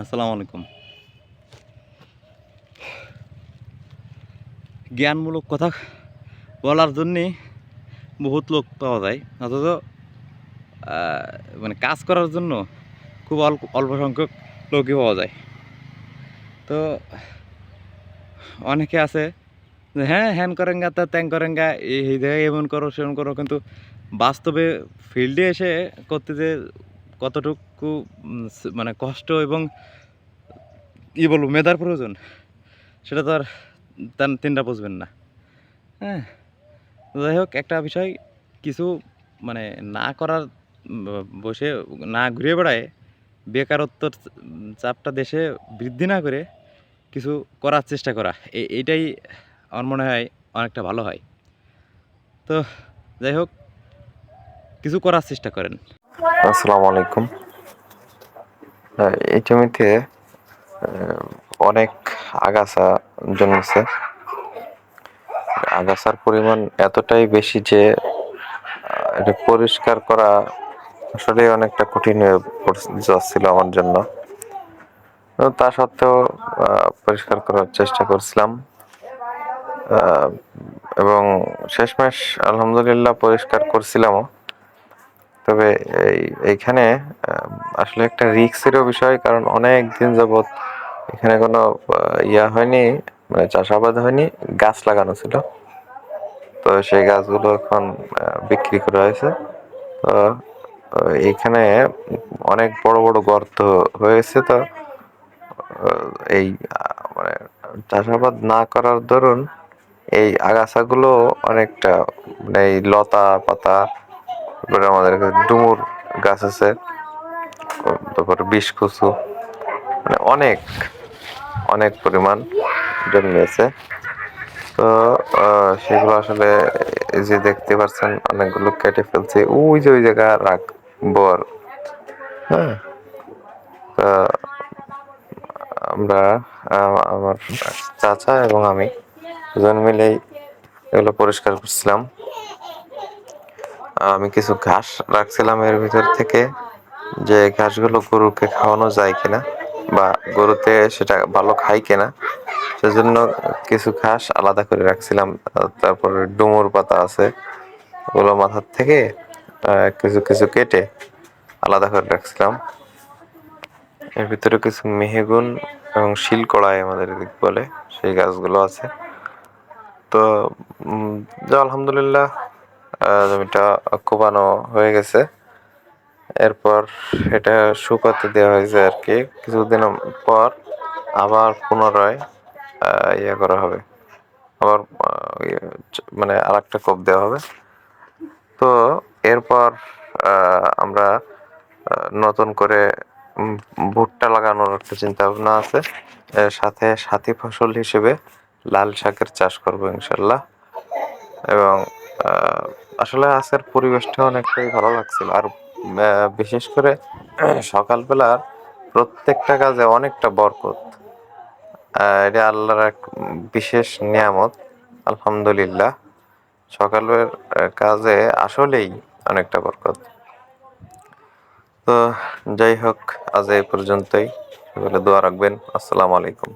আসসালামু আলাইকুম। জ্ঞানমূলক কথা বলার জন্যে বহুত লোক পাওয়া যায়। অথচ মানে কাজ করার জন্য খুব অল্প অল্প সংখ্যক লোকই পাওয়া যায়। তো, অনেকে আছে যে হ্যাঁ হ্যান করেঙ্গা, তা ত্যাং করেন গা এই জায়গায় এমন করো, সেমন করো। কিন্তু বাস্তবে ফিল্ডে এসে করতে যে কতটুকু মানে কষ্ট এবং কী বলব, মেধার প্রয়োজন, সেটা তো আর তিনটা বুঝবেন না। হ্যাঁ যাই হোক, একটা বিষয়, কিছু মানে না করার বসে না ঘুরে বেড়ায়, বেকারত্বর চাপটা দেশে বৃদ্ধি না করে কিছু করার চেষ্টা করা এইটাই আমার মনে হয় অনেকটা ভালো হয়। তো, যাই হোক, কিছু করার চেষ্টা করেন। আসসালামু আলাইকুম। এই জমিতে অনেক আগাছা জন্মেছে। আগাছার পরিমাণ এতটাই বেশি যে এটা পরিষ্কার করা আসলে অনেকটা কঠিন হয়ে যাচ্ছিল আমার জন্য। তো সত্ত্বেও পরিষ্কার করার চেষ্টা করছিলাম। এবং শেষমেশ আলহামদুলিল্লাহ পরিষ্কার করছিলামও। তবে এই, এইখানে আসলে একটা রিক্সেরও বিষয়, কারণ অনেক দিন যাবত এখানে কোনো ইয়া হয়নি মানে চাষাবাদ হয়নি, গাছ লাগানো ছিল। তো সেই গাছগুলো এখন বিক্রি করা হয়েছে। তো এখানে অনেক বড় বড় গর্ত হয়েছে তো এই মানে চাষাবাদ না করার দরুন এই আগাছাগুলো অনেকটা মানে এই লতা পাতা তারপরে আমাদের এখানে ডুমুর গাছ আছে, তারপরে বিষ কচু মানে অনেক অনেক পরিমাণ জন্মেছে তো সেগুলো আসলে যে দেখতে পাচ্ছেন, অনেকগুলো কেটে ফেলছে। ওই যে, ওই জায়গা রাখ বর। হ্যাঁ। আমরা আমার চাচা এবং আমি দুজন মিলেই এগুলো পরিষ্কার করছিলাম। আমি কিছু ঘাস রাখছিলাম এর ভিতর থেকে। যে ঘাসগুলো গরুকে খাওয়ানো যায় কিনা বা গরুতে সেটা ভালো খায় কিনা, সেজন্য কিছু ঘাস আলাদা করে রাখছিলাম। তারপরে ডুমুর পাতা আছে, ওগুলো মাথার থেকে কিছু কিছু কেটে আলাদা করে রাখছিলাম। এর ভিতরে কিছু মেহেগুন এবং শিলকড়াই আমাদের এদিক বলে, সেই গাছগুলো আছে। তো আলহামদুলিল্লাহ জমিটা কোপানো হয়ে গেছে। এরপর এটা শুকাতে দেওয়া হয়েছে আর কি। কিছুদিন পর আবার পুনরায় ইয়ে করা হবে। আবার ইয়ে, মানে আর একটা কোপ দেওয়া হবে। তো এরপর আমরা নতুন করে ভুট্টা লাগানোর একটা চিন্তা ভাবনা আছে সাথে সাথী ফসল হিসেবে লাল শাকের চাষ করব ইনশাল্লাহ। এবং আসলে আজকের পরিবেশটা অনেকটাই ভালো লাগছিল। আর বিশেষ করে সকালবেলার প্রত্যেকটা কাজে অনেকটা বরকত। এটা আল্লাহর এক বিশেষ নিয়ামত, আলহামদুলিল্লাহ। সকালের কাজে আসলেই অনেকটা বরকত। তো, যাই হোক, আজ এই পর্যন্তই। দোয়া রাখবেন। আসসালামু আলাইকুম।